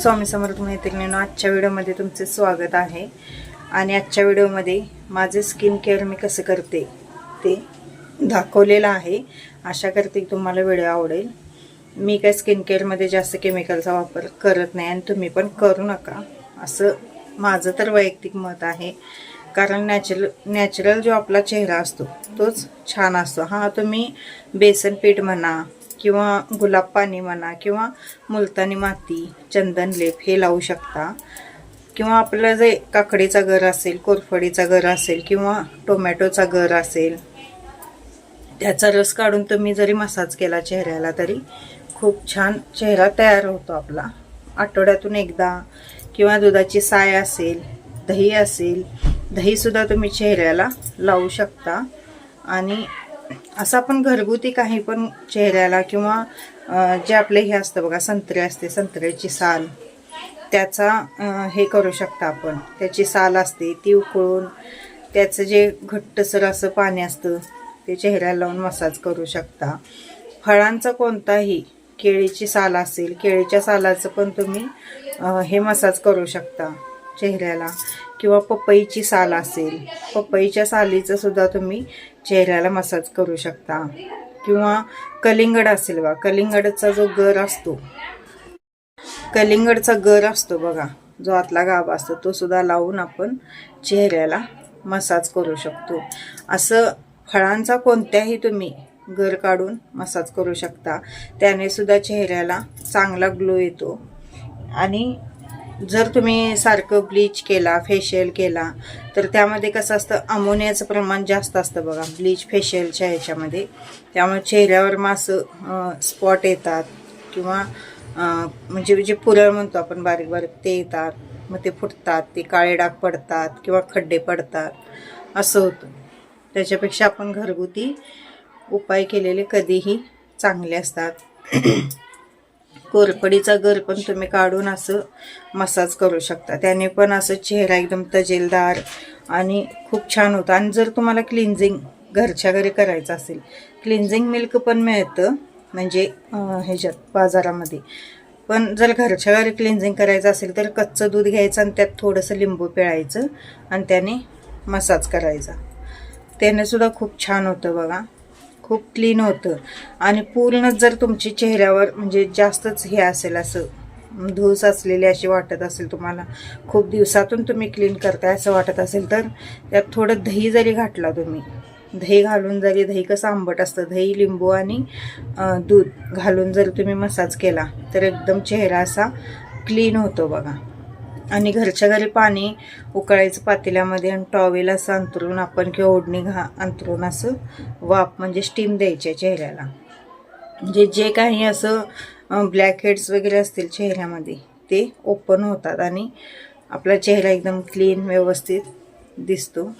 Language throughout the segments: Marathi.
स्वामी समर्थ मैत्रिणीनो आजच्या व्हिडिओमध्ये तुमचे स्वागत आहे. आणि आजच्या व्हिडिओमध्ये माझे स्किन केअर मी कसं करते ते दाखवलेलं आहे. आशा करते की तुम्हाला व्हिडिओ आवडेल. मी काय स्किन केअरमध्ये जास्त केमिकलचा वापर करत नाही आणि तुम्ही पण करू नका. असं माझं तर वैयक्तिक मत आहे. कारण नॅचरल नॅचरल जो आपला चेहरा असतो तोच छान असतो. हा तुम्ही बेसन पीठ म्हणा किंवा गुलाब पाणी म्हणा किंवा मुलतानी माती चंदन लेप हे लावू शकता. किंवा आपलं जे काकडीचा घर असेल कोरफडीचा घर असेल किंवा टोमॅटोचा घर असेल त्याचा रस काढून तुम्ही जरी मसाज केला चेहऱ्याला तरी खूप छान चेहरा तयार होतो आपला. आठवड्यातून एकदा किंवा दुधाची साय असेल दही असेल दहीसुद्धा तुम्ही चेहऱ्याला लावू शकता. आणि असं आपण घरगुती काही पण चेहऱ्याला किंवा जे आपले हे असतं बघा संत्रे असते संत्र्याची साल त्याचा हे करू शकता आपण. त्याची साल असते ती उकळून त्याचं जे घट्टसर असं पाणी असतं ते चेहऱ्याला लावून मसाज करू शकता. फळांचा कोणताही केळीची साल असेल केळीच्या सालाचं पण तुम्ही हे मसाज करू शकता चेहऱ्याला. किंवा पपईची साल असेल पपईच्या सालीचं सुद्धा तुम्ही चेहऱ्याला मसाज करू शकता. किंवा कलिंगड असेल बा कलिंगडचा जो गर असतो. कलिंगडचा गर असतो बघा जो आतला गाभा असतो तो सुद्धा लावून आपण चेहऱ्याला मसाज करू शकतो. असं फळांचा कोणत्याही तुम्ही गर काढून मसाज करू शकता. त्याने सुद्धा चेहऱ्याला चांगला ग्लो येतो. आणि जर तुम्ही सारखं ब्लीच केला फेशियल केला तर त्यामध्ये कसं असतं अमोनियाचं प्रमाण जास्त असतं बघा ब्लीच फेशियलच्या ह्याच्यामध्ये. त्यामुळे चेहऱ्यावर मासं स्पॉट येतात किंवा म्हणजे जे पुरळ म्हणतो आपण बारीक बारीक ते येतात. मग ते फुटतात ते काळे डाग पडतात किंवा खड्डे पडतात. असं होतं. त्याच्यापेक्षा आपण घरगुती उपाय केलेले कधीही चांगले असतात. कोरपडीचा गर पण तुम्ही काढून असं मसाज करू शकता. त्याने पण असं चेहरा एकदम तजेलदार आणि खूप छान होतं. आणि जर तुम्हाला क्लिन्झिंग घरच्या घरी करायचं असेल क्लिन्झिंग मिल्क पण मिळतं म्हणजे ह्याच्यात बाजारामध्ये. पण जर घरच्या घरी क्लिन्झिंग करायचं असेल तर कच्चं दूध घ्यायचं आणि त्यात थोडंसं लिंबू पिळायचं आणि त्याने मसाज करायचा. त्याने सुद्धा खूप छान होतं बघा. खूप क्लीन होतं. आणि पूर्ण जर तुमची चेहऱ्यावर म्हणजे जास्तच हे असेल असं धूस असलेली अशी वाटत असेल तुम्हाला खूप दिवसातून तुम्ही क्लीन करताय असं वाटत असेल तर त्यात थोडं दही जरी घातला तुम्ही दही घालून जरी दही कसं आंबट असतं दही लिंबू आणि दूध घालून जर तुम्ही मसाज केला तर एकदम चेहरा असा क्लीन होतो बघा. आणि घरच्या घरी पाणी उकळायचं पातेल्यामध्ये आणि टॉवेल असं अंतरून आपण किंवा ओढणी घा अंतरून असं वाफ म्हणजे स्टीम द्यायच्या चेहऱ्याला. म्हणजे जे काही असं ब्लॅक हेड्स वगैरे असतील चेहऱ्यामध्ये ते ओपन होतात आणि आपला चेहरा एकदम क्लीन व्यवस्थित दिसतो.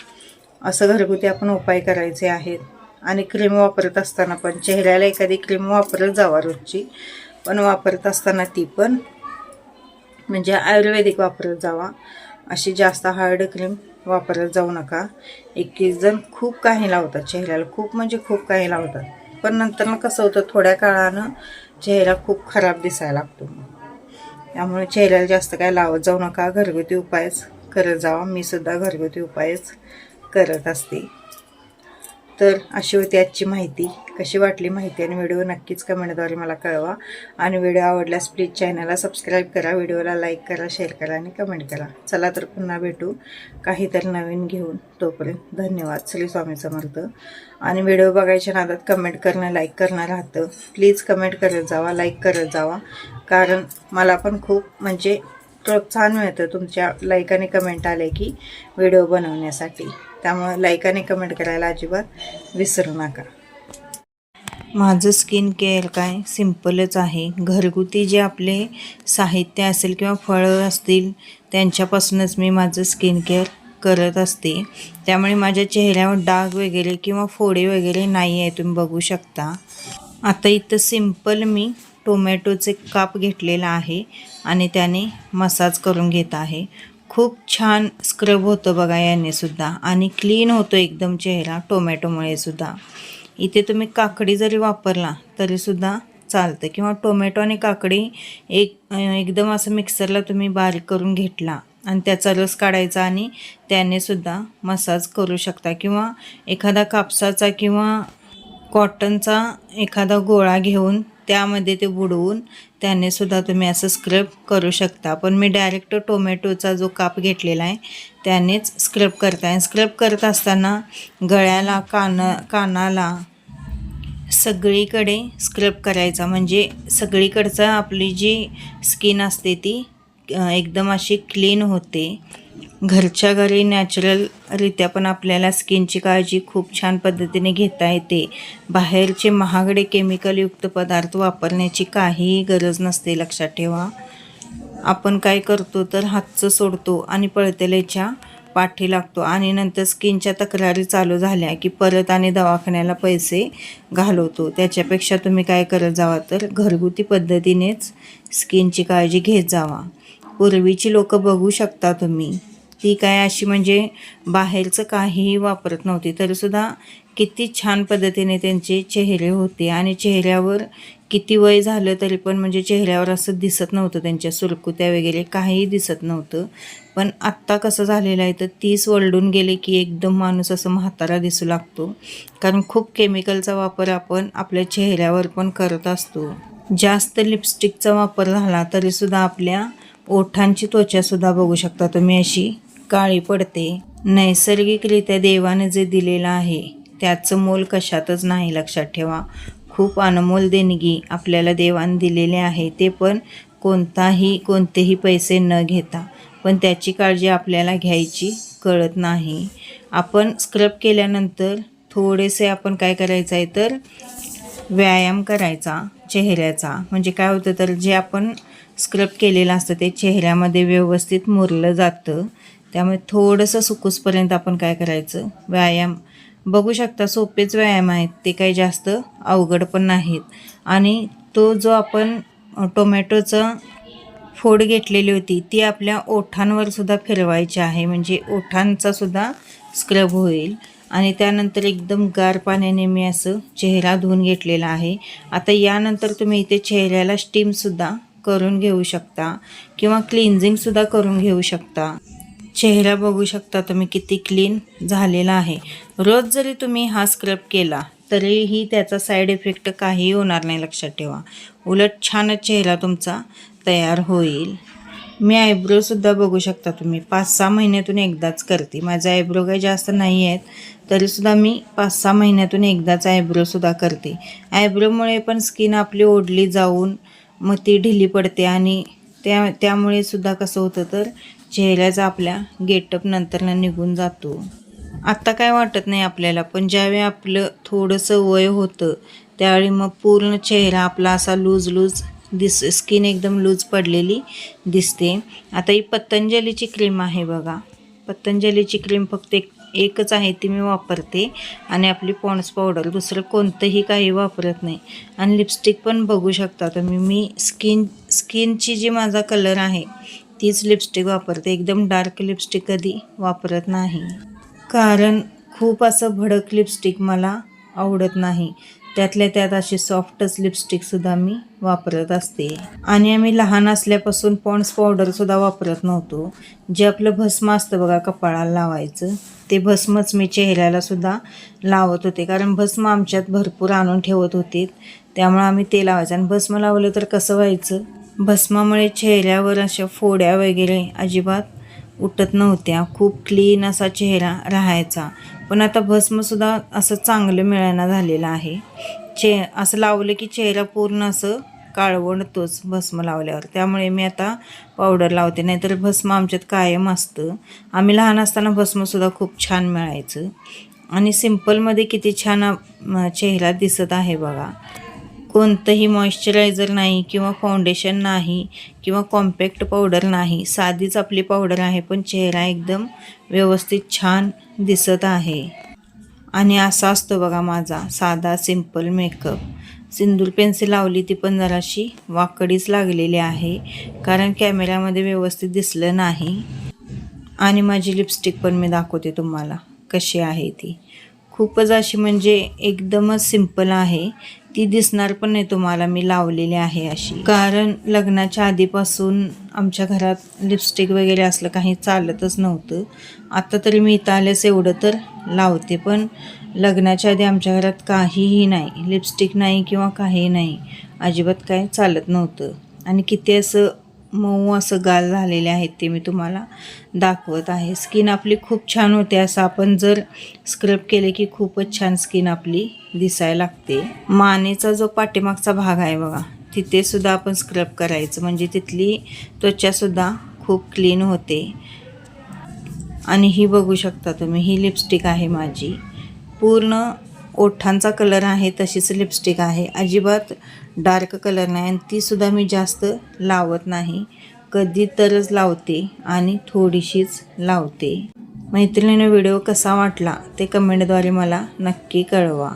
असं घरगुती आपण उपाय करायचे आहेत. आणि क्रीम वापरत असताना पण चेहऱ्याला एखादी क्रीम वापरत जावा रोजची पण वापरत असताना ती पण म्हणजे आयुर्वेदिक वापरत जावा. अशी जास्त हार्ड क्रीम वापरत जाऊ नका. एकवीस जण खूप काही लावतात चेहऱ्याला. खूप म्हणजे खूप काही लावतात. पण नंतर कसं होतं थोड्या काळानं चेहरा खूप खराब दिसायला लागतो. त्यामुळे चेहऱ्याला जास्त काय लावत जाऊ नका. घरगुती उपायच करत जावा. मी सुद्धा घरगुती उपायच करत असते. तर अशी होती आजची माहिती. कशी वाटली माहिती आणि व्हिडिओ नक्कीच कमेंटद्वारे मला कळवा. आणि व्हिडिओ आवडल्यास प्लीज चॅनलला सबस्क्राईब करा व्हिडिओला लाईक करा शेअर करा आणि कमेंट करा. चला तर पुन्हा भेटू काहीतरी नवीन घेऊन. तोपर्यंत धन्यवाद. श्री स्वामी समर्थ. आणि व्हिडिओ बघायच्या नादात कमेंट करणं लाईक करणं राहतं. प्लीज कमेंट करत जावा लाईक करत जावा. कारण मला पण खूप म्हणजे प्रोत्साहन मिळतं तुमच्या लाईक आणि कमेंट आले की व्हिडिओ बनवण्यासाठी. त्यामुळे लाईक आणि कमेंट करायला अजिबात विसरू नका. माझं स्किन केअर काय? सिम्पलच आहे. घरगुती जे आपले साहित्य असेल किंवा फळं असतील त्यांच्यापासूनच मी माझं स्किन केअर करत असते. त्यामुळे माझ्या चेहऱ्यावर डाग वगैरे किंवा फोडे वगैरे नाही आहे तुम्ही बघू शकता. आता इथं सिंपल मी टोमॅटोचे काप घेतलेला आहे आणि त्याने मसाज करून घेत आहे. खूप छान स्क्रब होतं बघा याने सुद्धा आणि क्लीन होतो एकदम चेहरा टोमॅटोमुळे सुद्धा. इथे तुम्ही काकडी जरी वापरला तरीसुद्धा चालतं किंवा टोमॅटो आणि काकडी एक एकदम असं मिक्सरला तुम्ही बारीक करून घेतला आणि त्याचा रस काढायचा आणि त्याने सुद्धा मसाज करू शकता किंवा एखादा कापसाचा किंवा कॉटनचा एखादा गोळा घेऊन त्यामध्ये ते बुडवून त्याने सुद्धा तुम्ही असं स्क्रब करू शकता. पण मी डायरेक्ट टोमॅटोचा जो काप घेतलेला आहे त्यानेच स्क्रब करताय. स्क्रब करत असताना गळ्याला कान कानाला सगळीकडे स्क्रब करायचा. म्हणजे सगळीकडचं आपली जी स्किन असते ती एकदम अशी क्लीन होते. घरच्या घरी नॅचरलरित्या पण आपल्याला स्किनची काळजी खूप छान पद्धतीने घेता येते. बाहेरचे महागडे केमिकलयुक्त पदार्थ वापरण्याची काहीही गरज नसते लक्षात ठेवा. आपण काय करतो तर हातचं सोडतो आणि पळतेलेच्या पाठी लागतो आणि नंतर स्किनच्या तक्रारी चालू झाल्या की परत आणि दवाखान्याला पैसे घालवतो. त्याच्यापेक्षा तुम्ही काय करत जावा तर घरगुती पद्धतीनेच स्किनची काळजी घेत जावा. पूर्वीची लोकं बघू शकता तुम्ही. ती काय अशी म्हणजे बाहेरचं काहीही वापरत नव्हती. तरीसुद्धा किती छान पद्धतीने त्यांचे चेहरे होते आणि चेहऱ्यावर किती वय झालं तरी पण म्हणजे चेहऱ्यावर असं दिसत नव्हतं त्यांच्या सुरकुत्या वगैरे काहीही दिसत नव्हतं. पण आत्ता कसं झालेलं आहे तर तीस वळडून गेले की एकदम माणूस असं म्हातारा दिसू लागतो. कारण खूप केमिकलचा वापर आपण आपल्या चेहऱ्यावर पण करत असतो. जास्त लिपस्टिकचा वापर झाला तरीसुद्धा आपल्या ओठांची त्वचासुद्धा बघू शकता तुम्ही अशी. काळी पडते. नैसर्गिकरित्या देवाने जे दिलेलं आहे त्याचं मोल कशातच नाही लक्षात ठेवा. खूप अनमोल देणगी आपल्याला देवाने दिलेले आहे ते पण कोणताही कोणतेही पैसे न घेता. पण त्याची काळजी आपल्याला घ्यायची कळत नाही. आपण स्क्रब केल्यानंतर थोडेसे आपण काय करायचं आहे तर व्यायाम करायचा चेहऱ्याचा. म्हणजे काय होतं तर जे आपण स्क्रब केलेलं असतं ते चेहऱ्यामध्ये व्यवस्थित मुरलं जातं. त्यामुळे थोडंसं सुकूसपर्यंत आपण काय करायचं? व्यायाम. बघू शकता सोपेच व्यायाम आहेत. ते काही जास्त अवघड पण नाहीत. आणि तो जो आपण टोमॅटोचं फोड घेतलेली होती ती आपल्या ओठांवर सुद्धा फिरवायची आहे. म्हणजे ओठांचा सुद्धा स्क्रब होईल. आणि त्यानंतर एकदम गार पाण्याने मी असं चेहरा धुवून घेतलेला आहे. आता यानंतर तुम्ही इथे चेहऱ्याला स्टीमसुद्धा करून घेऊ शकता. किंवा क्लिन्झिंगसुद्धा करून घेऊ शकता. चेहरा बघू शकता तुम्ही किती क्लीन झालेला आहे. रोज जरी तुम्ही हा स्क्रब केला तरीही त्याचा साईड इफेक्ट काहीही होणार नाही लक्षात ठेवा. उलट छानच चेहरा तुमचा तयार होईल. मी आयब्रोसुद्धा बघू शकता तुम्ही. पाच सहा महिन्यातून एकदाच करते. माझा आयब्रो काही जास्त नाही आहेत तरीसुद्धा मी पाच सहा महिन्यातून एकदाच आयब्रोसुद्धा करते. आयब्रोमुळे पण स्किन आपली ओढली जाऊन मग ती ढिली पडते आणि त्या त्यामुळे सुद्धा कसं होतं तर चेहऱ्याचा आपल्या गेटअप नंतरनं निघून जातो. आत्ता काय वाटत नाही आपल्याला पण ज्यावेळी आपलं थोडंसं वय होतं त्यावेळी मग पूर्ण चेहरा आपला असा लूज लूज दिस स्किन एकदम लूज पडलेली दिसते. आता ही पतंजलीची क्रीम आहे बघा. पतंजलीची क्रीम फक्त एक एकच आहे ती मी वापरते. आणि आपली पॉन्ड्स पावडर दुसरं कोणतंही काही वापरत नाही. आणि लिपस्टिक पण बघू शकता तुम्ही. मी स्किन स्किनची जी माझा कलर आहे तीच लिपस्टिक वापरते. एकदम डार्क लिपस्टिक कधी वापरत नाही. कारण खूप असं भडक लिपस्टिक मला आवडत नाही. त्यातल्या त्यात अशी सॉफ्टच लिपस्टिकसुद्धा मी वापरत असते. आणि आम्ही लहान असल्यापासून पॉन्ड्स पावडरसुद्धा वापरत नव्हतो. जे आपलं भस्म असतं बघा कपाळाला लावायचं ते भस्मच मी चेहऱ्याला सुद्धा लावत होते. कारण भस्म आमच्यात भरपूर आणून ठेवत होते. त्यामुळे आम्ही ते लावायचं. आणि भस्म लावलं तर कसं व्हायचं? भस्मामुळे चेहऱ्यावर अशा फोड्या वगैरे अजिबात उठत नव्हत्या. खूप क्लीन असा चेहरा राहायचा. पण आता भस्मसुद्धा असं चांगलं मिळायला झालेलं आहे. चे असं लावलं की चेहरा पूर्ण असं काळवणतोच भस्म लावल्यावर. त्यामुळे मी आता पावडर लावते. नाहीतर भस्म आमच्यात कायम असतं. आम्ही लहान असताना भस्मसुद्धा खूप छान मिळायचं. आणि सिम्पलमध्ये किती छान चेहरा दिसत आहे बघा. कोणतंही मॉइश्चरायझर नाही किंवा फाउंडेशन नाही किंवा कॉम्पॅक्ट पावडर नाही साधीच आपली पावडर आहे पण चेहरा एकदम व्यवस्थित छान दिसत आहे. आणि असा असतो बघा माझा साधा सिंपल मेकअप सिंदूर पेन्सिल लावली ती पण जराशी वाकडीच लागलेली आहे कारण कॅमेऱ्यामध्ये व्यवस्थित दिसलं नाही. आणि माझी लिपस्टिक पण मी दाखवते तुम्हाला कशी आहे ती. खूपच अशी म्हणजे एकदमच सिंपल आहे. ती दिसणार पण नाही तुम्हाला मी लावलेली आहे अशी. कारण लग्नाच्या आधीपासून आमच्या घरात लिपस्टिक वगैरे असलं काही चालतच नव्हतं. आता तरी मी इथं आल्यास एवढं तर लावते पण लग्नाच्या आधी आमच्या घरात काहीही नाही. लिपस्टिक नाही किंवा काही नाही. अजिबात काय चालत नव्हतं. आणि किती असं मऊ असं गाल झालेले आहेत ते मी तुम्हाला दाखवत आहे. स्किन आपली खूप छान होते असं आपण जर स्क्रब केले की खूपच छान स्किन आपली दिसायला लागते. मानेचा जो पाठीमागचा भाग आहे बघा तिथेसुद्धा आपण स्क्रब करायचं. म्हणजे तिथली त्वचासुद्धा खूप क्लीन होते. आणि ही बघू शकता तुम्ही ही लिपस्टिक आहे माझी. पूर्ण ओठांचा कलर आहे तशीच लिपस्टिक आहे. अजिबात डार्क कलर नाही आणि तीसुद्धा मी जास्त लावत नाही. कधी तरच लावते आणि थोडीशीच लावते. मैत्रिणीनं व्हिडिओ कसा वाटला ते कमेंटद्वारे मला नक्की कळवा.